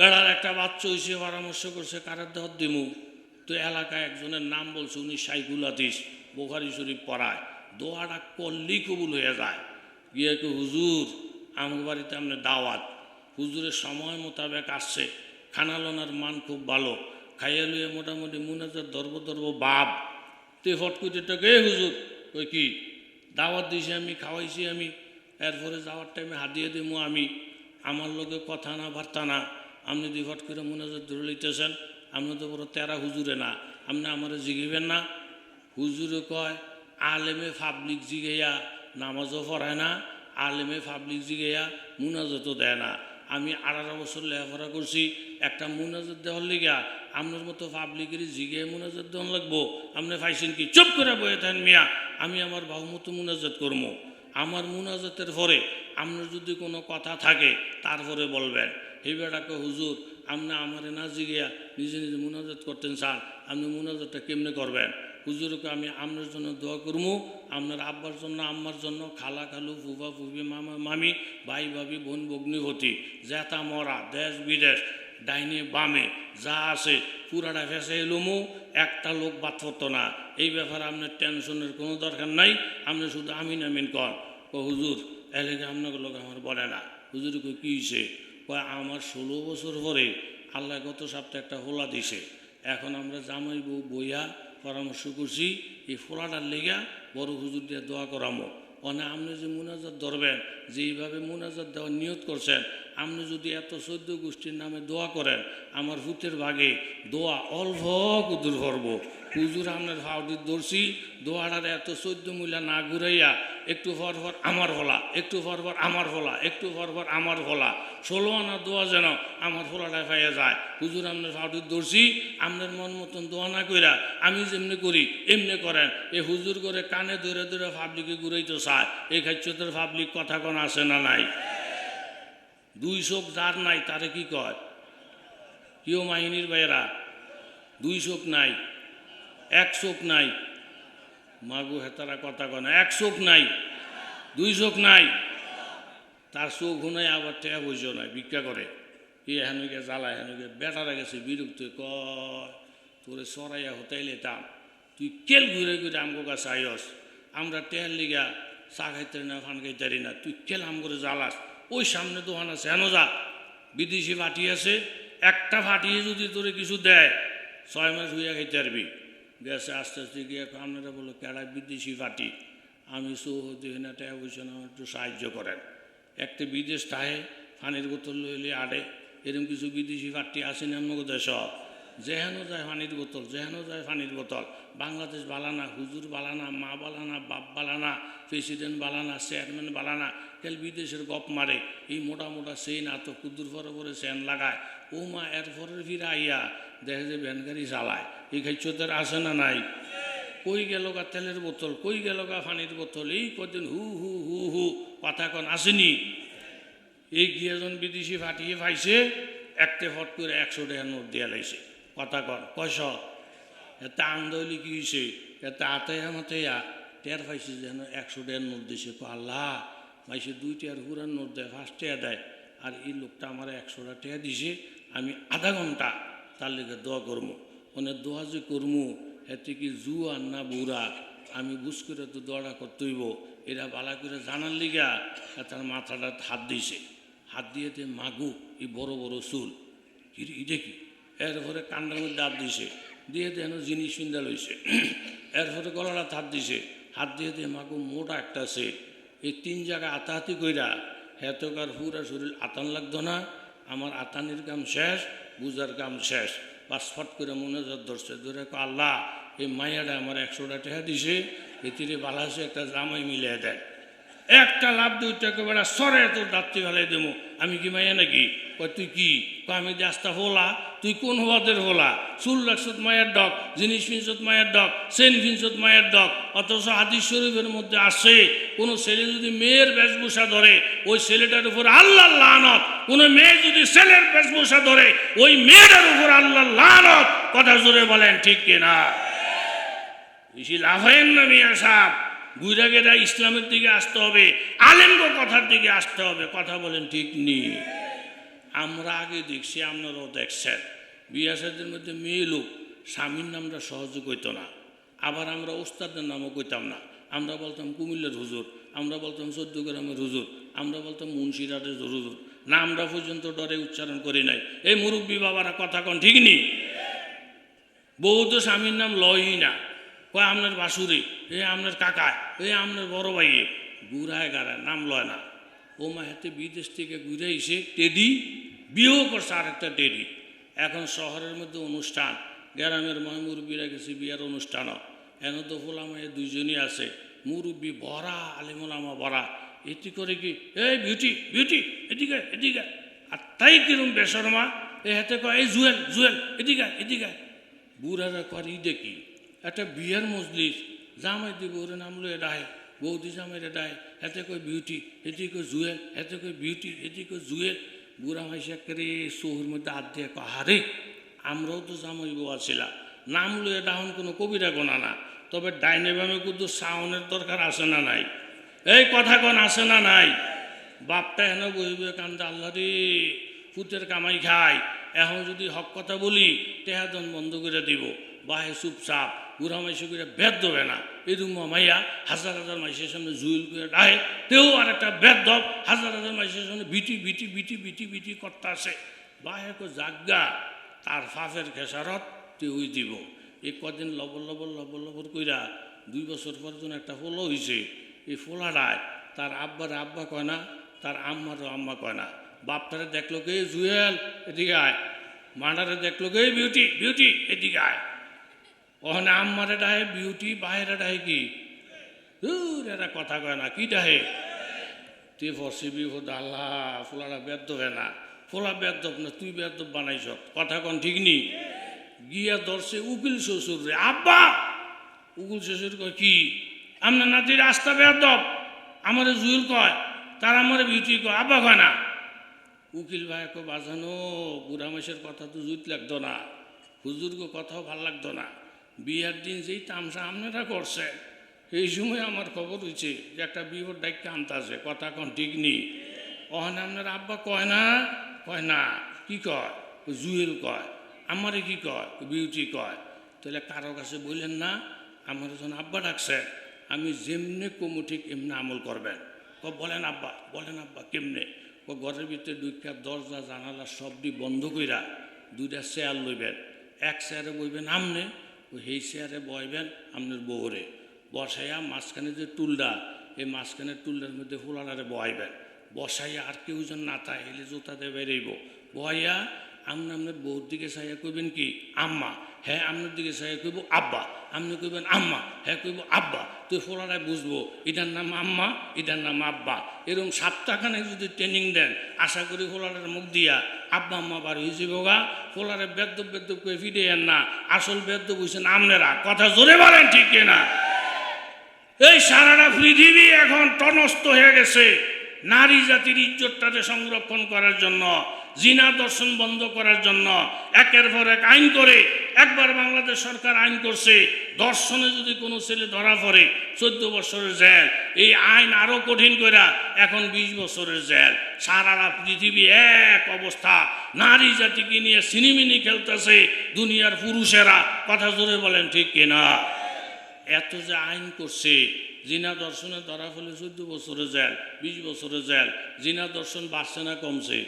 বেড়ার একটা বাচ্চা হয়েছে পরামর্শ করছে, কারের দেহ দিমু। তো এলাকায় একজনের নাম বলছে, উনি সাইকুল হাদিস, বোখারি শরীফ পড়ায়। দোয়াটা করলেই কবুল হয়ে যায়। গিয়ে কে হুজুর আমার বাড়িতে আপনি দাওয়াত। হুজুরের সময় মোতাবেক আসছে। খানালোনার মান খুব ভালো। খাইয়া লুয়ে মোটামুটি মনে মুনাজার দর্ব দর্ব বাপ। তে ফট করে কে, হুজুর? ওই কি? দাওয়াত দিয়েছি আমি, খাওয়াইছি আমি। এরপরে যাওয়ার টাইমে হাতিয়ে দিমু আমি। আমার লোকে কথা না, বার্তা না। আপনি দুই ফট করে মুনাজার ধরে লইতেছেন আপনি তো বড় তেরা হুজুরে না আপনি আমারে জিগিবেন না। হুজুরে কয়, আলেমে পাবলিক জিগেয়া নামাজও পড়ায় না, আলেমে পাবলিক জিগেয়া মুনাজতও দেয় না। আমি আঠারো বছর লেখাপড়া করছি, একটা মুনাজত দেওয়ার লিগা আপনার মতো পাবলিকেরই জিগে মুনাজত দেওয়ান লাগবো। আপনি পাইছেন কি? চুপ করে বয়ে থাকেন মিয়া, আমি আমার বাহু মতো মুনাজত করব আমার মুনাজতের পরে আপনার যদি কোনো কথা থাকে, তারপরে বলবেন। এই বেটাকে হুজুর আপনি আমারে না জিগিয়া নিজে নিজে মুনাজত করতেন, স্যার। আপনি মুনাজতটা কেমনে করবেন? হুজুরকে আমি আপনার জন্য দোয়া করব আপনার আব্বার জন্য, আম্মার জন্য, খালা খালু, ফুফা ফুফি, মামা, মামি, ভাই, ভাবি, বোন, ভগ্নিপতি জেতা মরা, দেশ, বিদেশ, ডাইনে, বামে, যা আছে, পুরাটা ফেসে এলুমো একটা লোক বাদ পড়তো না। এই ব্যাপারে আপনার টেনশনের কোনো দরকার নাই। আপনি শুধু আমিন আমিন কর। ও হুজুর এলাকা আপনাকে লোক আমার বলে না। হুজুর কই কী হয়েছে কয়, আমার ষোলো বছর পরে আল্লাহ গত সপ্তাহে একটা হোলা দিছে। এখন আমরা জামাই বউ বইয়া পরামর্শ করছি, এই ফোলাটার লেগা বড় হুজুর দিয়ে দোয়া করামো। মানে আপনি যে মোনাজাত ধরবেন, যে এইভাবে মোনাজাত দেওয়ার নিয়ত করছেন আপনি যদি এত চোদ্দ গোষ্ঠীর নামে দোয়া করেন, আমার ভূতের ভাগে দোয়া অল্প কুদুর করব হুজুর, আপনার হাউডির দর্শি দোয়াটার এত চোদ্দ মূল্যা না ঘুরাইয়া, একটু পর পর আমার হলা একটু পর পর আমার হলা একটু পর পর আমার হলা ষোলো আনা দোয়া যেন আমার ফোলাটা পাইয়া যায়। হুজুর, আপনার হাউডির দর্শি, আপনার মন মতন দোয়া না কইরা আমি যেমনি করি, এমনি করেন। এ হুজুর করে কানে ধরে ধরে পাবলিকে ঘুরাইতে চায়। এই খাচ্যতের পাবলিক কথা কোন আসে না নাই? দুই চোখ যার নাই, তারে কি কয়? কেউ মাহিনীর বাইরা দুই চোখ নাই, এক চোখ নাই। মাগু হেতারা কথা কয় এক চোখ নাই, দুই চোখ নাই। তার চোখ নাই আবার টেয়া বইস নাই, ভিক্ষা করে। কি হেনুকে জ্বালা হেনুকে বেটারা গেছে, বিরক্ত কয়, তোরে সরাইয়া হতাইলে তাম, তুই কেল ঘুরে ঘুরে আমগো কাছে আইস? আমরা টেহার লিগা চা খাইতে না ফান খাইতারি না, তুই কেল আম করে জ্বালাস? ওই সামনে দোকান আছে। হেন যা, বিদেশি ফাটি আছে, একটা ফাটিয়ে যদি তোরে কিছু দেয়, ছয় মাস হইয়া খাইতে পারবি। গেছে আস্তে আস্তে গিয়ে আপনারা বলো, কেডা বিদেশি ফাটি আমি সৌহদি টাকা পয়সা না, একটু সাহায্য করেন। একটা বিদেশ থাহে পানির বোতল লইলে আড়ে এরকম কিছু বিদেশি ফাটি আসেনি আমাকে দেশ যেহেনো যায় পানির বোতল যেহেনো যায় পানির বোতল। বাংলাদেশ বালানা, হুজুর বালানা, মা বালানা, বাপ বালানা, প্রেসিডেন্ট বালানা, চেয়ারম্যান বালানা কেল বিদেশের গপ মারে। এই মোটা মোটা সেই না তো কুদুর পরে পরে সেন লাগায়। ও মা এর পরে ফিরে আইয়া দেখে যে ভ্যান গাড়ি চালায়। এই খাইচ্যদের আসে না নাই? কই গেল গা তেলের বোতল? কই গেল গা পানির বোতল? এই কদিন হু হু হু হু, কথা কন, আসেনি? এই গিয়েজন বিদেশি ফাটিয়ে পাইছে একটা ফট করে একশো টাকা নোট দিয়া লাইছে। কথা কন কয়শ এতে আন্দোলি কি হয়েছে এতে আতে আমাতে টের পাইছে যেন একশো টাকার নোট দিছে। আল্লাহ মাইসে দুই টাকার হুরার নোট দেয় ফার্স্ট টাকা দেয় আর এই লোকটা আমার একশোটা টাকা দিছে, আমি আধা ঘণ্টা তার লেগে দোয়া করব মানে দোয়া যে করব এতে কি জু আর না বুড়া আমি বুঝ করে তো দোয়াটা করতে হইব এরা বালা করে জানার লিগা তার মাথাটা হাত দিছে। হাত দিয়েতে মাগু, এই বড় বড় চুল। এটা কি? এরপরে কান্ডার মধ্যে হাত দিছে। দিয়ে দেন জিনিস সুন্দর লইছে। এরপরে গলাটা হাত দিছে। হাত দিয়ে দিয়ে মাগু মোটা একটা আছে। এই তিন জায়গায় আতাহাতি কইরা হেতকার পুরা শরীর আতান লাগতো না। আমার আতানির কাম শেষ, বুজার কাম শেষ। পাসফট করে মনে যা ধরছে, ধরে আল্লাহ, এই মাইয়াটা আমার একশোটা টাকা দিছে। এতিরে বালাসে একটা জামাই মিলিয়ে দেয়। একটা লাভ দুইটা বেড়া সরে তোর দাত্রী ফেলাই দেবো। আমি কি মাইয়া নাকি? তুই কি? আমি যে আস্তা হলা। তুই কোন হওয়াদের হলা? চুল রাখছত মায়ের ডক জিনিস ফিনছত মায়ের ডক সেন ফিনছত মায়ের ডক অথচ হাদিস শরীফের মধ্যে আসে কোনো ছেলে যদি মেয়ের বেশভূষা ধরে, ওই ছেলেটার উপর আল্লাহ লানত। কোনো মেয়ে যদি ছেলের বেশভূষা ধরে, ওই মেয়েটার উপর আল্লাহ লানত। কথা জোরে বলেন, ঠিক কিনা? বেশি লাভ না মিয়া সাহেব। ঘুরে ইসলামের দিকে আসতে হবে, আলেমগো কথার দিকে আসতে হবে, কথা বলেন ঠিক নি। আমরা আগে দেখছি, আপনারাও দেখছেন। বিয়া মধ্যে মেয়ে লোক, স্বামীর নামটা সহজে কইতো না। আবার আমরা ওস্তাদের নামও কইতাম না। আমরা বলতাম কুমিল্লার হুজুর, আমরা বলতাম চোদ্দ গ্রামের হুজুর, আমরা বলতাম মুন্সিরাটের হুজুর। না, আমরা পর্যন্ত ডরে উচ্চারণ করি নাই। এই মুরব্বী বাবারা কথা কন ঠিক নেই তো স্বামীর নাম লয়ই না। কয় আপনার বাসুরি, এ আপনার কাকা, এ আপনার বড় ভাইয়ে গুড়ায় গাড়ায়, নাম লয় না। ও মা হাতে বিদেশ থেকে ঘুরে এসে টেডি বিয়েও করছে আর একটা টেডি। এখন শহরের মধ্যে অনুষ্ঠান, গ্রামের ময় মুরব্বীরা গেছে বিয়ার অনুষ্ঠানও এন তো ফোলামায় দুইজনই আছে, মুরব্বী ভরা, আলিমুলামা ভরা। এটি করে কি, এই বিউটি বিউটি এদিকে এদিকে। আর তাই কিরম বেসরমা এ হাতে কয়, এই জুয়েল জুয়েল, এদিকে এদিকে। বুড়ারা করি দেখি। একটা বিয়ের মজলিস, জামাই দিব, ওরে নাম লয়ে ডায় বৌদি জামাই ডায় এতে কই বিউটি এটি কই জুয়েল এতে কই বিউটি এটি কই জুয়েল। বুড়া মাইসা করে শহর মধ্যে হাত দিয়ে কাহারে আমরাও তো জামাই বউ আছিলাম নাম লয়ে ডাহন কোনো কবিরা গোনা না। তবে ডাইনে বামে কিন্তু সাউনের দরকার আছে না নাই। এই কথা কোন আছে না নাই। বাপটা হেন বহিবে কান্দা, আল্লাহ রে ফুতের কামাই খায়। এখন যদি হক কথা বলি টেহাদন বন্ধ করে দিব। বাহে চুপচাপ বুড়া মাইসে করে বেদ দেবে না। এরকম মাইয়া, হাজার হাজার মাইসের সামনে জুইল করে ডাহে তেও আর একটা বেদ দব, হাজার হাজার মাইসের সামনে বিটি বিটি বিটি বিটি বিটি করতে আসে। বাহে কো জাগা তার ফাফের খেসারত তেউই দিব। এই কদিন লবর লবর লবর লবর কইরা দুই বছর পর যেন একটা ফলো হয়েছে এই ফোলাটায় তার আব্বার আব্বা কয় না, তার আম্মারও আম্মা কয় না। বাপটারে দেখল কে? জুয়েল, এদিকে আয়। মাটারে দেখল কে? বিউটি বিউটি, এদিকে আয়। ওখানে আম্মারে ডাহে, বিউটি বাইরে ডাহে কি? দূর এরা কথা কয় না, কি ডাহে? তুই ফসিবি হো আল্লাহ ফোলাটা বেদ্য হয় না। ফোলা বেদ্যব না, তুই বেদ্যব বানাইছ। কথা কন ঠিক নি? গিয়া দর্শে উকিল শ্বশুর রে। আব্বা! উকিল শ্বশুর কয়, কি? আপনার নাতি রাস্তা বেদ্যব আমারে জুইল কয়, তার আমারে বিউটি কয়, আব্বা কয় না। উকিল ভাই কো বাজানো, বুড়া মাসের কথা তো জুইত লাগতো না। হুজুরগো কথাও ভালো লাগতো না। বিয়ার দিন যেই তামসা আপনারা করছে এই সময় আমার খবর হয়েছে যে একটা বিয়ের ডাইকে আনতাছে কথা কোন ঠিক নেই। ওখানে আপনার আব্বা কয় না? কয় না। কি কয়? জুয়েল কয়। আমারে কি কয়? বিউটি কয়। তাহলে কারও কাছে বললেন না, আমার যখন আব্বা ডাকছে আমি যেমনে কমু ঠিক এমনি আমল করবেন। ক বলেন আব্বা বলেন আব্বা, কেমনে? ও ঘরের ভিতরে দুইটা দরজা, জানালা সবটি বন্ধ কইরা দুইটা চেয়ার লইবেন। এক চেয়ারে বইবেন আমনে সেই চেয়ারে বয়বেন আপনার বহরে বসাইয়া মাঝখানে যে টুলডা, এই মাঝখানের টুলডার মধ্যে ফোলাটারে বয়বেন বসাইয়া আর কেউ যেন না থাকে এলে জুতাতে বেরোইব। বহাইয়া আপনি আপনার বউর দিকে চাইয়া কইবেন কি, আম্মা। হ্যাঁ আপনার দিকে চাইয়া কইব আব্বা। আপনি কইবেন আম্মা। হ্যাঁ কইব আব্বা। তুই ফোলাটায় বুঝব, এটার নাম আম্মা, এটার নাম আব্বা। এরকম সপ্তাহখানে যদি ট্রেনিং দেন, আশা করি ফোলাটার মুখ দিয়া আব্বা, আম্মা বার হয়েছে বোগা ফোলারে বেদ্য বেদ্য করে ফিরে না, আসল বেদ্য বুঝছেন আমনেরা। কথা জোরে বলেন ঠিক কিনা? এই সারাটা পৃথিবী এখন টনস্ত হয়ে গেছে। নারী জাতির ইজ্জতটাকে সংরক্ষণ করার জন্য জিনা দর্শন বন্ধ করার জন্য একের পর এক আইন করে, একবার বাংলাদেশ সরকার আইন করছে, দর্শনে যদি কোনো ছেলে ধরা পড়ে, চোদ্দ বছরের জেল, এই আইন আরও কঠিন করে এখন বিশ বছরের জেল। সারারা পৃথিবী এক অবস্থা, নারী জাতিকে নিয়ে সিনিমিনি খেলতেছে, দুনিয়ার পুরুষেরা, কথা জোরে বলেন ঠিক কিনা? এত যে আইন করছে, জিনা দর্শনে ধরা ফেলে চোদ্দ বছরে জেল, বিশ বছরে জেল, জিনা দর্শন বাড়ছে না কমছে।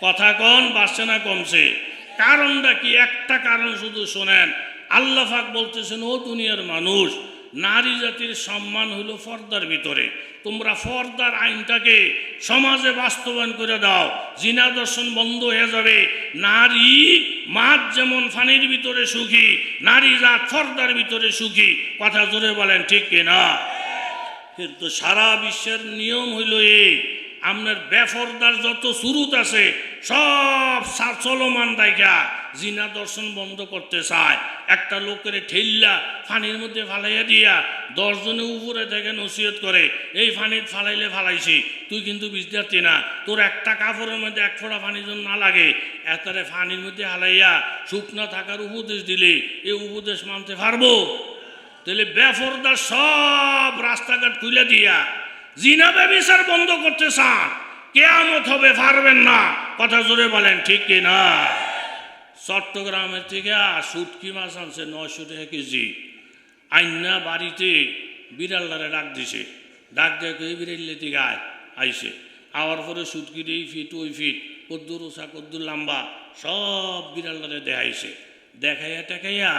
কথা কন না কমছে। কারণটা কি? একটা কারণ শুধু শোনেন। আল্লাহাক বলতেছেন, ও দুনিয়ার মানুষ, নারী জাতির সম্মান হলো ফর্দার ভিতরে। তোমরা ফর্দার আইনটাকে সমাজে বাস্তবায়ন করে দাও। জিনা দর্শন বন্ধ হয়ে যাবে। নারী মাছ যেমন ফানির ভিতরে সুখী, নারী জাত ফর্দার ভিতরে সুখী। কথা জোরে বলেন, ঠিক কিনা? কিন্তু সারা বিশ্বের নিয়ম হইল এই আপনার বেফরদার যত সুরুত আছে, সব চলমান দায়গা। জিনা দর্শন বন্ধ করতে চায়। একটা লোকের ঠেল্লা ফানির মধ্যে ফালাইয়া দিয়া, দশজনে উপরে থেকে নসিহত করে, এই ফানির ফালাইলে ফালাইছি। তুই কিন্তু বিদ্যার্থী না, তোর একটা কাপড়ের মধ্যে এক ফোঁটা ফানি যেন না লাগে। এতারে ফানির মধ্যে হালাইয়া শুকনা থাকার উপদেশ দিলে এই উপদেশ মানতে পারব? তাহলে বেফরদার সব রাস্তাঘাট খুলে দিয়া জিনা ব্যবসার বন্ধ করতে চান, কেয়ামত হবে, পারবেন না। কথা জোরে বলেন, ঠিক কি না? চট্টগ্রামের থেকে শুটকি মাছ আনছে নয়শো টাকা কেজি। আইনা বাড়িতে বিড়ালদারে ডাক দিছে। ডাক দেখে বিড়াইলে গায়? আইসে আওয়ার পরে শুটকির এই ফিট, ওই ফিট। কদ্দুর ওষা কদ্দুর লম্বা, সব বিড়ালদারে দেখাইছে। দেখাইয়া টেকাইয়া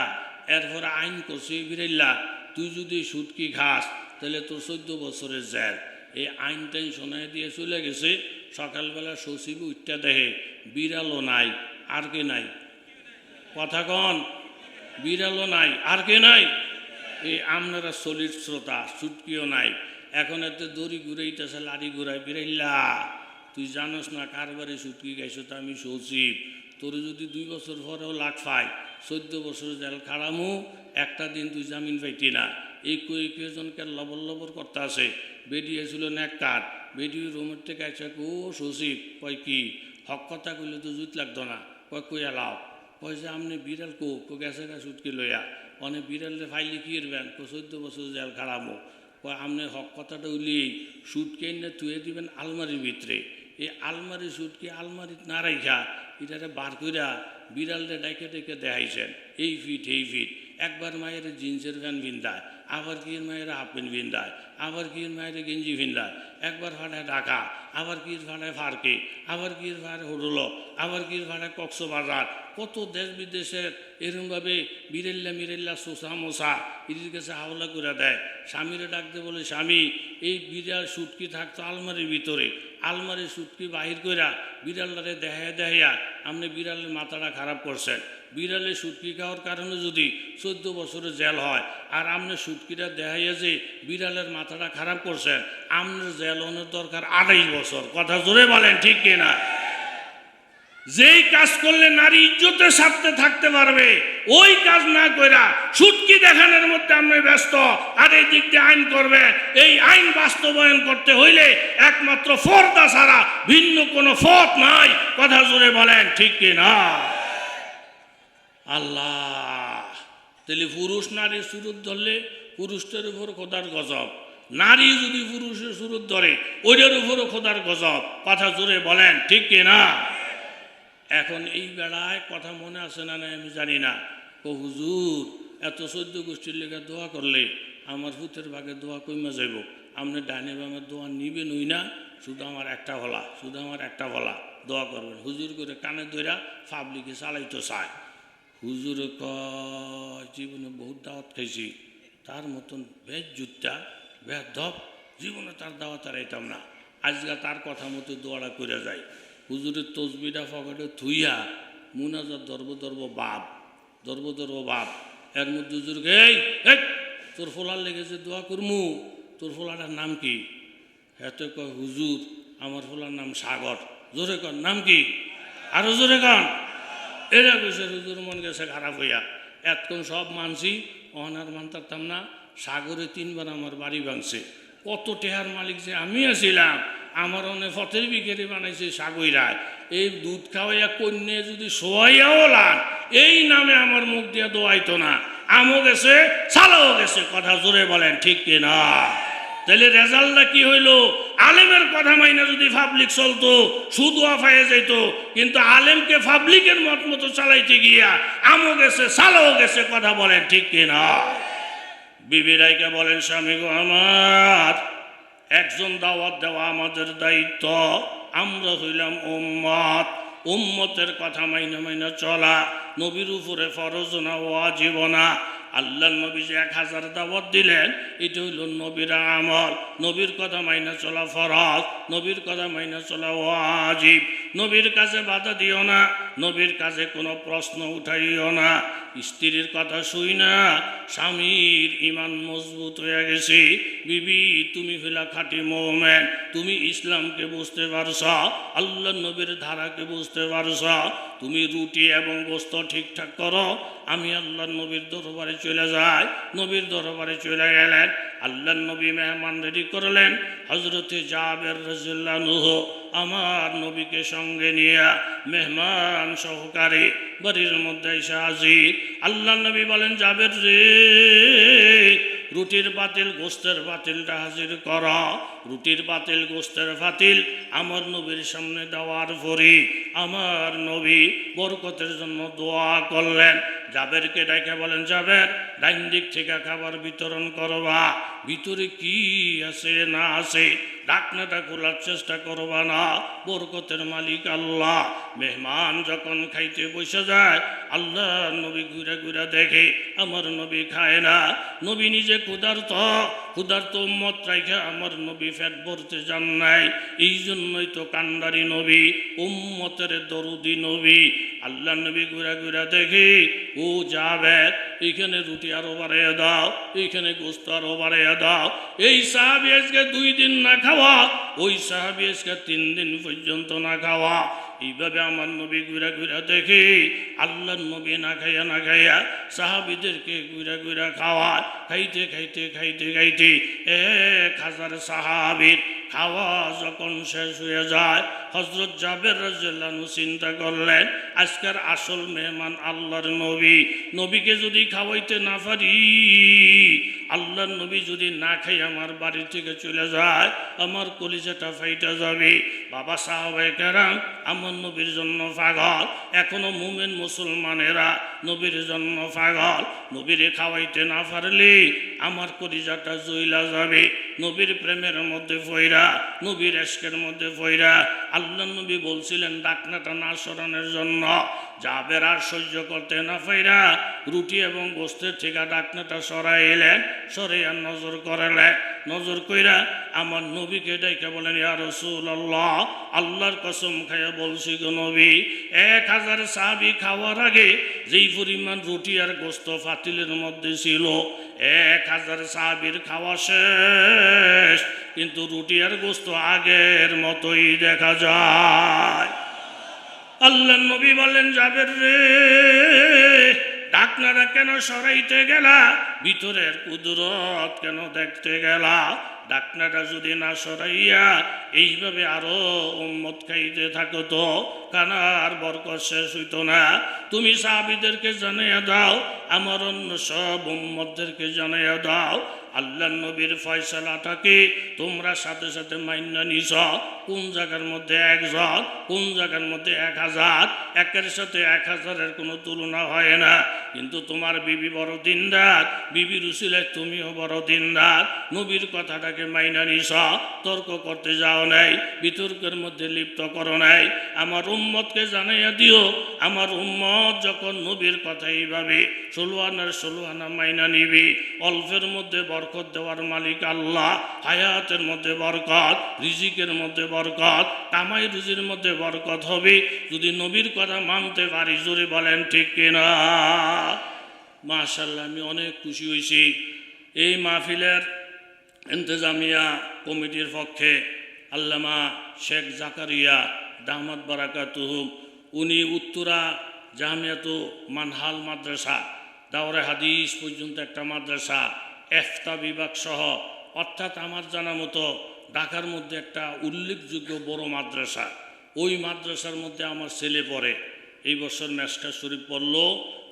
এরপরে আইন করছে বিড়াইলা তুই যদি শুটকি খাস, তাহলে তোর চোদ্দ বছরের জেল। এই আইন টাইন শোনাই দিয়ে চলে গেছে। সকালবেলা সচিব উঠটা দেখে, বিড়ালও নাই, আর কে নাই? কথা কন, বিড়ালও নাই, আর কে নাই? এই আপনারা সলিড শ্রোতা, সুটকিও নাই। এখন এতে দড়ি ঘুরাইতেছে, লাড়ি ঘুরাই বিড়াইলা। তুই জানোস না কার বাড়ি সুটকি গাইছো তো আমি সচিব তোর যদি দুই বছর পরেও লাখ পাই চোদ্দ বছর জেল খাড়ামু, একটা দিন তুই জামিন পাইতি না। এই কই কেজনকে লবর লবর করতে আছে বেরিয়েছিল নেকটার বেরিয়ে রুমের থেকে আছে কো সচিব কয় কি? হক কথা কইলে তো জুত লাগতো না, কয় কই এলাও? কয় যে আপনি বিড়াল কো কো গেছে গা সুটকি লইয়া। অনেক বিড়ালে ফাইলে কি এরবেন কো চোদ্দ বছর জেল খাড়ামো। কয় আপনি হক কথাটা উলি, সুটকে না তুয়ে দিবেন আলমারির ভিতরে। এই আলমারি সুটকি আলমারিত না রাইখা এটারে বার কইরা বিড়ালটা ডাইকে ডেকে দেখাইছেন। এই ফিট এই ফিট। একবার মায়ের জিন্সের প্যান্ট ভিন্দায়, আবার কি এর মায়ের হাফ প্যান্ট ভিন্দায়, আবার কি এর মায়ের গেঞ্জি ভিন্দায়, একবার ফাটায় ঢাকা, আবার কি এর ফাটায় ফারকে, আবার কি এর ফাটায় হোডলো আবার কি এর ফাটায় কক্সবাজার, কত দেশ বিদেশের এরমভাবে বিরেল্লা মিরেল্লা শোষা মশা এদের কাছে হাওলা করে দেয়। স্বামীরে ডাকতে বলে, স্বামী, এই বিড়াল সুটকি থাকতো আলমারির ভিতরে, আলমারির সুটকি বাহির কইরা বিড়ালটারে দেখাইয়া দেখাইয়া আপনি বিড়ালের মাথাটা খারাপ করছেন। বিড়ালে সুটকি খাওয়ার কারণে যদি চোদ্দ বছরের জেল হয়, আর আপনি সুটকিটা দেখাইয়া যে বিড়ালের মাথাটা খারাপ করছেন আপনার জেল হওয়ার দরকার আড়াই বছর। কথা জোরে বলেন, ঠিক কিনা? যেই কাজ করলে নারী ইজ্জতের সাথে থাকতে পারবে, ওই কাজ না কইরা সুটকি দেখানোর মধ্যে আপনি ব্যস্ত, আর এই দিক দিয়ে আইন করবে। এই আইন বাস্তবায়ন করতে হইলে একমাত্র ফর্দা ছাড়া ভিন্ন কোনো ফত নাই। কথা জোরে বলেন, ঠিক কি না আল্লাহ। তাহলে পুরুষ নারীর সুরত ধরলে পুরুষটার উপর খোদার গজব। নারী যদি পুরুষের সুরত ধরে, ওইটার উপরও খোদার গজব। কথা জোরে বলেন, ঠিক না? এখন এই বেড়ায় কথা মনে আছে না নাই আমি জানি না। ও হুজুর, এত চোদ্দ গোষ্ঠীর লেগে দোয়া করলে আমার ভূতের ভাগে দোয়া কইমা যাইব। আপনি ডাইনে বামের দোয়া নিবেন ওই না? শুধু আমার একটা ভলা, শুধু আমার একটা ভলা। দোয়া করবেন। হুজুর করে কানে ধইরা পাবলিকে চালাইতে চায়। হুজুরে কয় জীবনে বহুত দাওয়াত খাইছি। তার মতন বেশ জুতটা বেশ ধপ। জীবনে তার দাওয়াত আর আইতাম না। আজকে তার কথা মতো দোয়াটা করে যায়। হুজুরের তসবিটা পকেটে থুইয়া মুনাজার দর্ব দর্ব বাপ দর্ব দর্ব বাপ। এর মধ্যে হুজুরকে এই, তোর ফোলার লেগেছে দোয়া করমু তোর ফোলাটার নাম কি? হেতে কয় হুজুর আমার ফোলার নাম সাগর। জোরে কর নাম কি? আরও জোরে কন এরা কইছে হুজুর মন গেছে খারাপ হইয়া। এতক্ষণ সব মানছি, অনার মানতাম না, সাগরে তিনবার আমার বাড়ি ভাঙছে। কত টেহার মালিক যে আমি আছিলাম, আমার অনেক ফতের বিকেরে বানাইছে সাগইরায় এই দুধ খাওয়াইয়া কন্যে যদি সোয়াইয়াও লান, এই নামে আমার মুখ দিয়ে দোয়াইতো না। আমও গেছে সালাও গেছে, কথা জোরে বলেন, ঠিক কি না তাহলে রেজাল্টটা কি হইল? আলেমের কথা মাইনা যদি পাবলিক চলতো শুধু আফাইয়ে যেত কিন্তু আলেমকে পাবলিকের মত মতো চালাইতে গিয়া আমও গেছে, সালাও গেছে, কথা বলেন ঠিক কি না বিবিরাইকে বলেন, স্বামী গো আমার, একজন দাওয়াত দেওয়া আমাদের দায়িত্ব। আমরা হইলাম উম্মত। উম্মতের কথা মাইনা মাইনা চলা। নবীর উপরে ফরজ না, ওয়াজিব না। আল্লাহ নবী যে এক হাজার দাবত দিলেন, এটা হইল নবীর আমল। নবীর কথা মাইনা চলা ফরজ, নবীর কথা মাইনা চলা ওয়াজিব। নবীর কাছে বাধা দিও না। নবীর কাছে কোনো প্রশ্ন উঠাইও না। স্ত্রীর কথা শুই না, স্বামীর ইমান মজবুত হয়ে গেছে। বিবি, তুমি ফেলা খাটি মোমেন, তুমি ইসলামকে বুঝতে পারছ, আল্লাহ নবীর ধারাকে বুঝতে পারছ, তুমি রুটি এবং গোস্ত ঠিকঠাক করো, আমি আল্লাহ নবীর দরবারে চলে যাই। নবীর দরবারে চলে গেলেন, আল্লাহ নবী মেহমান রেডি করলেন হজরতে জাবের রাজিল্লাহ আমার নবীকে সঙ্গে নিয়ে মেহমান, সহকারে বাড়ির মধ্যে এসে আল্লাহ নবী বলেন যাবের রে, রুটির পাতিল গোস্তের পাতিলটা হাজির কর। রুটির পাতিল গোস্তের পাতিল আমার নবীর সামনে দেওয়ার পরে আমার নবী বরকতের জন্য দোয়া করলেন। জাবেরকে ডেকে বলেন, জাবের, ডাইন দিক থেকে খাবার বিতরণ করবা। ভিতরে কি আছে না আছে ডাকনাটা খোলার চেষ্টা করবা না। বরকতের মালিক আল্লাহ। মেহমান যখন খাইতে বসে যায়, আল্লাহ নবী ঘুরে ঘুরে দেখে, আমার নবী খায় না। নবী নিজে ক্ষুধার্ত। ক্ষুধার্ত উম্মত রাইখে আমার নবী ফ্যাট ভরতে যান নাই। এই জন্যই তো কান্ডারি নবী, উম্মতের দরুদি নবী। আল্লাহ নবী ঘুরে ঘুরে দেখি, ও যাবে এইখানে রুটি আরও বাড়াইয়া দাও এইখানে গোস্ত আরও বাড়াইয়া দাও। এই সাহাবি আজকে দুই দিন না খাওয়া, ওই সাহাবি আজকে তিন দিন পর্যন্ত না খাওয়া। এইভাবে আমার নবী ঘুরা ঘুরা দেখি, আল্লাহর নবী না খাইয়া না খাইয়া সাহাবিদেরকে ঘুরা ঘুরা খাওয়া খাইতে খাইতে খাইতে খাইতে এক হাজার সাহাবির খাওয়া যখন শেষ হয়ে যায় হজরত জাবের রাজু চিন্তা করলেন, আজকের আসল মেহমান আল্লাহর নবী। নবীকে যদি খাওয়াইতে না পারি, আল্লাহর নবী যদি না খাই আমার বাড়ি থেকে চলে যায়, আমার কলিজাটা ফাইটা যাবে। বাবা সাহাবাই কেরাম আমার নবীর জন্য পাগল, এখনও মুমেন মুসলমানেরা নবীর জন্য পাগল। নবীরে খাওয়াইতে না পারলে আমার কলিজাটা জইলা যাবে। নবীর প্রেমের মধ্যে ফইরা নবীর এশকের মধ্যে ফইরা আল্লাহ নবী বলছিলেন, ডাকনাটা না সরানোর জন্য। যাবের আর সহ্য করতে না ফইরা রুটি এবং গোস্তের ঠিকা ডাকনাটা সরে আর নজর করালেন নজর কইরা আমার নবীকে ডাইকা বলেন রসুল আল্লাহ আল্লাহর কসম খাইয়া বলছি গো নবী, এক হাজার সাহাবি খাওয়ার আগে যেই পরিমাণ রুটি আর গোস্ত ফাতিলের মধ্যে ছিল এক হাজার সাবির খাওয়া শেষ, কিন্তু রুটি আর গোস্ত আগের মতোই দেখা যায়। আল্লাহ নবী বলেন যাবের রে, ডাকনারা কেন সরাইতে গেলা? ভিতরের কুদরত কেন দেখতে গেলা? ডাকনাটা যদি না সরাইয়া এইভাবে আরও উম্মত খাইতে থাকো তো কানার বরকত শেষ হইত না। তুমি সাহাবিদেরকে জানাইয়া দাও, আমার অন্য সব উম্মতদেরকে জানাইয়া দাও। আল্লাহ নবীর ফয়সালাটাকে তোমরা সাথে সাথে মাইনা নিছ। কোন জায়গার মধ্যে একজন কোন জায়গার মধ্যে এক হাজার, একের সাথে এক হাজারের কোনো তুলনা হয় না। কিন্তু তোমার বিবি বড় দিনদার, বিবি রুসিলে তুমিও বড় দিনদার। নবীর কথাটাকে মাইনা নিছ, তর্ক করতে যাও নাই, বিতর্কের মধ্যে লিপ্ত করো নাই। আমার উম্মতকে জানাইয়া দিও, আমার উম্মত যখন নবীর কথা এইভাবে, ষোলো আনার ষোলো আনা মাইনা নিবি। অল্পের মধ্যে বরকত দেওয়ার মালিক আল্লাহ। হায়াতের মধ্যে বরকত, রিজিকের মধ্যে বরকত, কামাই রুজির মধ্যে বরকত হবে। যদি নবীর কথা মানতে পারি, জোরে বলেন ঠিক কিনা? মাশাল্লাহ আমি অনেক খুশি হয়েছি। এই মাহফিলের ইন্তজামিয়া কমিটির পক্ষে আল্লামা শেখ জাকারিয়া দাহমদ বারাকাতুহুম, উনি উত্তরা জামিয়াতু মানহাল মাদ্রাসা, দাওরে হাদিস পর্যন্ত একটা মাদ্রাসা এফতা বিভাগ সহ অর্থাৎ আমার জানা মতো ঢাকার মধ্যে একটা উল্লেখযোগ্য বড় মাদ্রাসা। ওই মাদ্রাসার মধ্যে আমার ছেলে পড়ে। এই বছর মেসকা শরীফ পড়ল।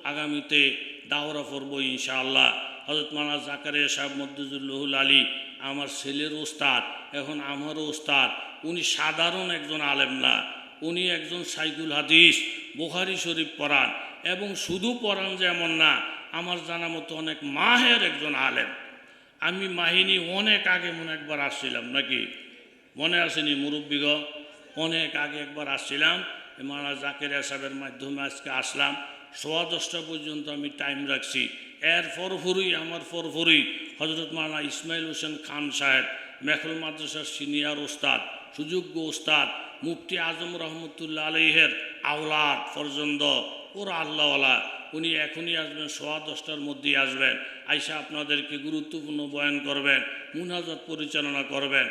আগামীতে দাওরা পড়ব ইনশাআল্লাহ। হজরত মানা জাকারিয়া সাহেব, মদ্দুজুল্লাহুল আলী আমার ছেলের ওস্তাদ, এখন আমারও ওস্তাদ। উনি সাধারণ একজন আলেম না উনি একজন সাইকুল হাদিস, বুখারি শরীফ পড়ান। এবং শুধু পড়ান যেমন না আমার জানা মতো অনেক মাহের একজন আলেম। আমি মাহিনী অনেক আগে মনে একবার আসছিলাম, নাকি? মনে আসেনি মুরব্বীগ? অনেক আগে একবার আসছিলাম মারা জাকের সাহেবের মাধ্যমে আজকে আসলাম। সোয়া দশটা পর্যন্ত আমি টাইম রাখছি। এর ফরফুরি আমার ফরফুরি হজরত মানা ইসমাইল হোসেন খান সাহেব, মেখল মাদ্রাসার সিনিয়র ওস্তাদ, সুযোগ্য ওস্তাদ, মুফতি আজম রহমতুল্লাহ আলহের আওলাদ পর্যন্ত ওরা আল্লাহওয়ালা উনি এখনই আসবেন, সোয়া দশটার মধ্যেই আসবেন। আইসা আপনাদেরকে গুরুত্বপূর্ণ বয়ান করবেন, মুনাজাত পরিচালনা করবেন।